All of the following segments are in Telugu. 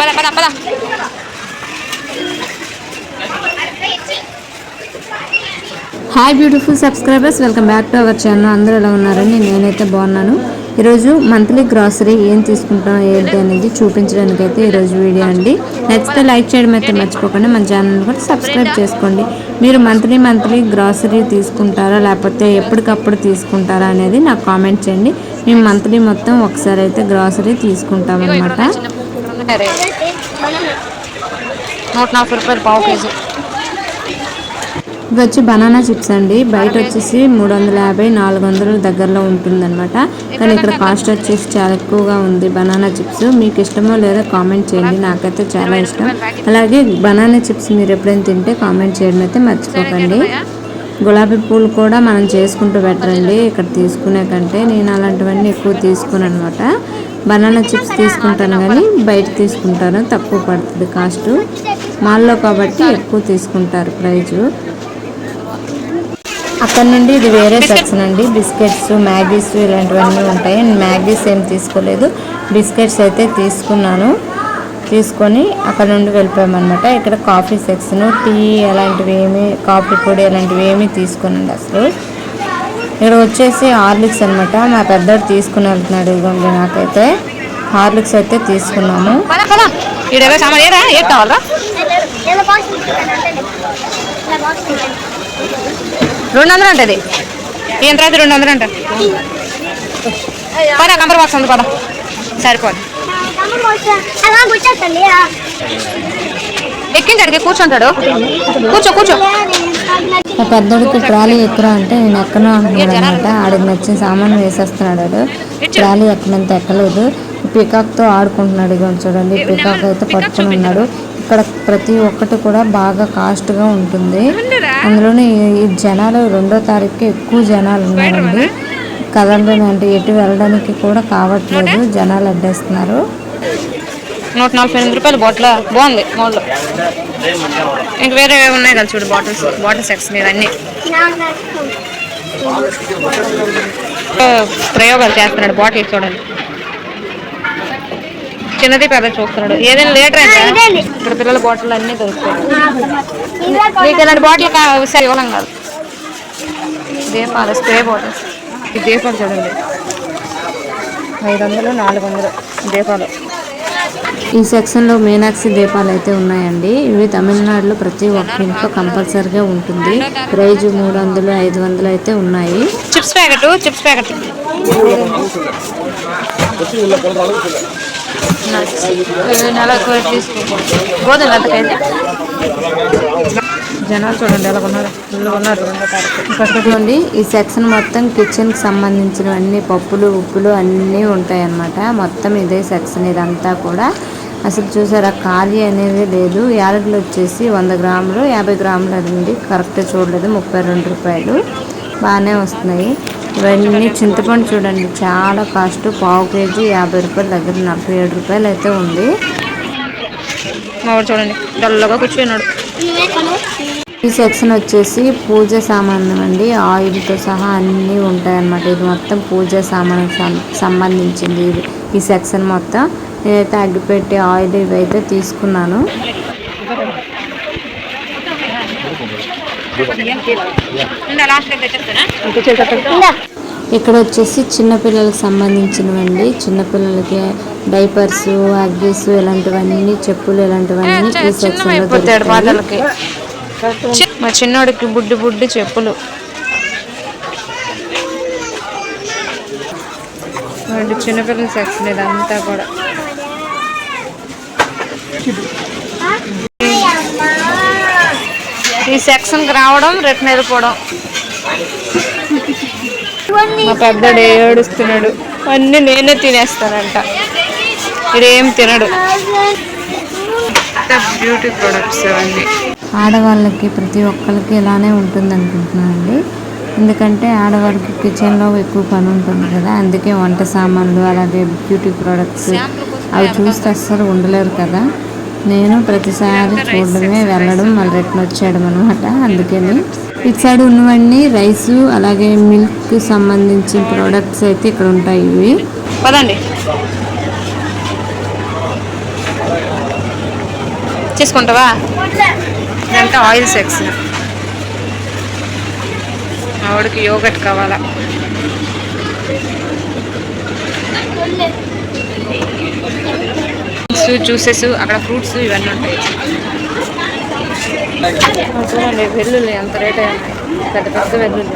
పద పద పద hi beautiful subscribers welcome back to our channel అందరూ ఎలా ఉన్నారని నేనైతే బాగున్నాను. ఈరోజు మంత్లీ గ్రాసరీ ఏం తీసుకుంటాం ఏంటి అనేది చూపించడానికి అయితే ఈరోజు వీడియో అండి. నచ్చితే లైక్ చేయడం అయితే మర్చిపోకండి. మన ఛానల్ కూడా సబ్స్క్రైబ్ చేసుకోండి. మీరు మంత్లీ మంత్లీ గ్రాసరీ తీసుకుంటారా లేకపోతే ఎప్పటికప్పుడు తీసుకుంటారా అనేది నాకు కామెంట్ చేయండి. మేము మంత్లీ మొత్తం ఒకసారి అయితే గ్రాసరీ అనమాట నూట నలభై రూపాయలు పావు కేజీ. ఇవి వచ్చి బనానా చిప్స్ అండి. బయట వచ్చేసి మూడు వందల యాభై నాలుగు వందల దగ్గరలో ఉంటుందన్నమాట. కానీ ఇక్కడ కాస్ట్ వచ్చేసి చాలా ఎక్కువగా ఉంది బనానా చిప్స్. మీకు ఇష్టమో లేదో కామెంట్ చేయండి. నాకైతే చాలా ఇష్టం. అలాగే బనానా చిప్స్ మీరు ఎప్పుడైనా తింటే కామెంట్ చేయడం అయితే మర్చిపోకండి. గులాబీ పూలు కూడా మనం చేసుకుంటూ పెట్టరండి. ఇక్కడ తీసుకునే కంటే నేను అలాంటివన్నీ ఎక్కువ తీసుకుని అనమాట బనానా చిప్స్ తీసుకుంటాను కానీ బయట తీసుకుంటాను. తక్కువ పడుతుంది కాస్ట్. మాల్లో కాబట్టి ఎక్కువ తీసుకుంటారు ప్రైజు. అక్కడ నుండి ఇది వేరే సెక్షన్ అండి. బిస్కెట్స్ మ్యాగీస్ ఇలాంటివన్నీ ఉంటాయి. నేను మ్యాగీస్ ఏం తీసుకోలేదు. బిస్కెట్స్ అయితే తీసుకున్నాను. తీసుకొని అక్కడ నుండి వెళ్ళిపోయామన్నమాట. ఇక్కడ కాఫీ సెక్షన్ టీ అలాంటివి ఏమి కాఫీ పొడి అలాంటివి ఏమీ తీసుకోనండి అసలు. ఇక్కడ వచ్చేసి హార్లిక్స్ అనమాట మా పెద్దోడు తీసుకుని వెళ్తున్నాడు ఇదిగోండి నాకైతే. హార్లిక్స్ అయితే తీసుకున్నాము. రెండు వందలు ఉంటుంది ఏం తర్వాత రెండు వందలు అంట. పద కంపర్ బాక్స్ ఉంది పద. సరిపోదు. ఎక్కించాడికి కూర్చుంటాడు. కూర్చో కూర్చో. మా పెద్దోడికి ట్రాలీ ఎక్కరా అంటే నేను ఎక్కను అంటున్నాడు అనమాట ఆడికి నచ్చిన సామాను వేసేస్తున్నాడు ట్రాలీ ఎక్కనంత ఎక్కలేదు. పికాక్తో ఆడుకుంటున్నాడు ఇక చూడండి. పికాక్ అయితే పట్టుకుని ఉన్నాడు. ఇక్కడ ప్రతి ఒక్కటి కూడా బాగా కాస్ట్గా ఉంటుంది. అందులోనే ఈ- ఈ జనాలు రెండో తారీఖుకి ఎక్కువ జనాలు ఉన్నారండి. కదలడం అంటే ఎటు వెళ్ళడానికి కూడా కావట్లేదు. జనాలు అడ్డేస్తున్నారు. నూట నలభై ఎనిమిది రూపాయలు బాటిల్. బాగుంది మోడ్లో. ఇంక వేరే ఉన్నాయి కదా చూడు బాటిల్స్. బాటిల్ సెట్స్ మీద అన్ని. ప్రయోగాలు చేస్తున్నాడు బాటిల్ చూడండి. చిన్నది పెద్ద చూస్తున్నాడు. ఏదైనా లీటర్ అయితే ఇక్కడ పిల్లల బాటిల్ అన్నీ దొరుకుతాయి. మీకు ఇలాంటి బాటిల్ సరే ఇవ్వడం కాదు. దీపాలు స్ప్రే బాటిల్స్. దీపాలు చూడండి. ఐదు వందలు నాలుగు వందలు దీపాలు. ఈ సెక్షన్లో మీనాక్షి దీపాలు అయితే ఉన్నాయండి. ఇవి తమిళనాడులో ప్రతి ఒక్క ఇంట్లో కంపల్సరిగా ఉంటుంది. ప్రైజ్ మూడు వందలు ఐదు వందలు అయితే ఉన్నాయి. Chips packet chips packet. జనాలు చూడండి ఎలా ఉన్నారు. చూడండి ఈ సెక్షన్ మొత్తం కిచెన్కి సంబంధించిన అన్ని పప్పులు ఉప్పులు అన్నీ ఉంటాయి అన్నమాట మొత్తం ఇదే సెక్షన్ ఇదంతా కూడా. అసలు చూసారా ఖాళీ అనేది లేదు. యాలకులు వచ్చేసి వంద గ్రాములు యాభై గ్రాములు అండి కరెక్ట్ చూడలేదు ముప్పై రెండు రూపాయలు. బాగానే వస్తున్నాయి. ఇవన్నీ చింతపండు చూడండి చాలా కాస్ట్. పావు కేజీ యాభై రూపాయల దగ్గర నలభై ఏడు రూపాయలు అయితే ఉంది. చూడండి డల్గా కూర్చున్నాడు. ఈ సెక్షన్ వచ్చేసి పూజ సామాన్లు అండి. ఆయిల్తో సహా అన్నీ ఉంటాయి అన్నమాట ఇది మొత్తం పూజ సామాన్ సంబంధించింది. ఇది ఈ సెక్షన్ మొత్తం. నేనైతే అగ్గిపెట్టి ఆయిల్ ఇవైతే తీసుకున్నాను. ఇక్కడ వచ్చేసి చిన్నపిల్లలకు సంబంధించినవండి. చిన్నపిల్లలకి డైపర్స్ అగ్గీస్ ఇలాంటివన్నీ చెప్పులు ఇలాంటివన్నీ ఈ సెక్షన్ మా చిన్నోడికి బుడ్డి బుడ్డి చెప్పులు. చిన్నపిల్లల సెక్షన్ ఇదంతా కూడా. ఈ సెక్షన్కి రావడం రిటర్న్ వెళ్ళిపోవడం. మా పెద్దడు ఏడుస్తున్నాడు. అన్నీ నేనే తినేస్తానంట. ఇదేం తినడు. బ్యూటీ ప్రొడక్ట్స్ అవన్నీ. ఆడవాళ్ళకి ప్రతి ఒక్కరికి ఇలానే ఉంటుంది అనుకుంటున్నానండి ఎందుకంటే ఆడవాళ్ళకి కిచెన్లో ఎక్కువ పని ఉంటుంది కదా. అందుకే వంట సామాన్లు అలాగే బ్యూటీ ప్రోడక్ట్స్ అవి చూస్తే అస్సలు ఉండలేరు కదా. నేను ప్రతిసారి చూడడమే వెళ్ళడం మళ్ళీ రిటర్న్ వచ్చేయడం అనమాట అందుకని ఇటు సైడ్ ఉన్నవన్నీ రైస్ అలాగే మిల్క్ సంబంధించిన ప్రోడక్ట్స్ అయితే ఇక్కడ ఉంటాయి ఇవి. పదండి. చేసుకుంటావా? ఇదంతా ఆయిల్ సెక్షన్ ఆవిడకి యోగట్ కావాలా? జ్యూసెస్ అక్కడ ఫ్రూట్స్ ఇవన్నీ ఉంటాయి. చూడండి వెల్లుల్లి ఎంత రేట్ పెద్ద పెద్ద వెల్లుల్లి.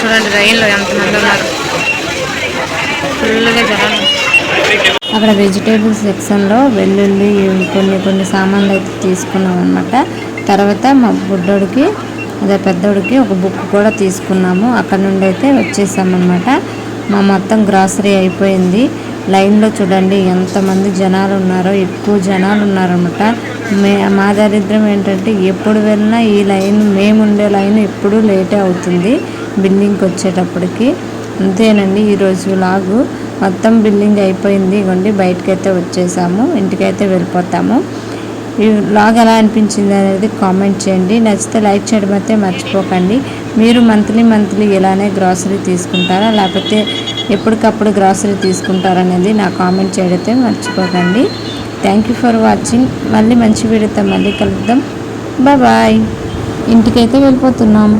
చూడండి రైల్లో ఎంతమంది ఉన్నారు. ఫుల్గా జనాలు. అక్కడ వెజిటేబుల్ సెక్షన్లో వెల్లుల్లి కొన్ని కొన్ని సామాన్లు అయితే తీసుకున్నాం అనమాట తర్వాత మా బుడ్డోడికి అదే పెద్దోడికి ఒక బుక్ కూడా తీసుకున్నాము. అక్కడ నుండి అయితే వచ్చేసామన్నమాట. మా మొత్తం గ్రాసరీ అయిపోయింది. లైన్లో చూడండి ఎంతమంది జనాలు ఉన్నారో ఎక్కువ జనాలు ఉన్నారన్నమాట. మే మా దరిద్రం ఏంటంటే ఎప్పుడు వెళ్ళినా ఈ లైన్ మేము ఉండే లైన్ ఎప్పుడూ లేటే అవుతుంది బిల్డింగ్కి వచ్చేటప్పటికి. అంతేనండి ఈరోజు లాగు. మొత్తం బిల్డింగ్ అయిపోయింది ఇగోండి బయటకైతే వచ్చేసాము ఇంటికైతే వెళ్ళిపోతాము. ఈ లాగ్ ఎలా అనిపించింది అనేది కామెంట్ చేయండి. నచ్చితే లైక్ చేయడం అయితే మర్చిపోకండి. మీరు మంత్లీ మంత్లీ ఇలానే గ్రాసరీ తీసుకుంటారా? లేకపోతే ఎప్పటికప్పుడు గ్రాసరీ తీసుకుంటారనేది నా కామెంట్ చేయడం మర్చిపోకండి. థ్యాంక్ యూ ఫర్ వాచింగ్ మళ్ళీ మంచి వీడియోతో మళ్ళీ కలుద్దాం. బాయ్ ఇంటికైతే వెళ్ళిపోతున్నాం.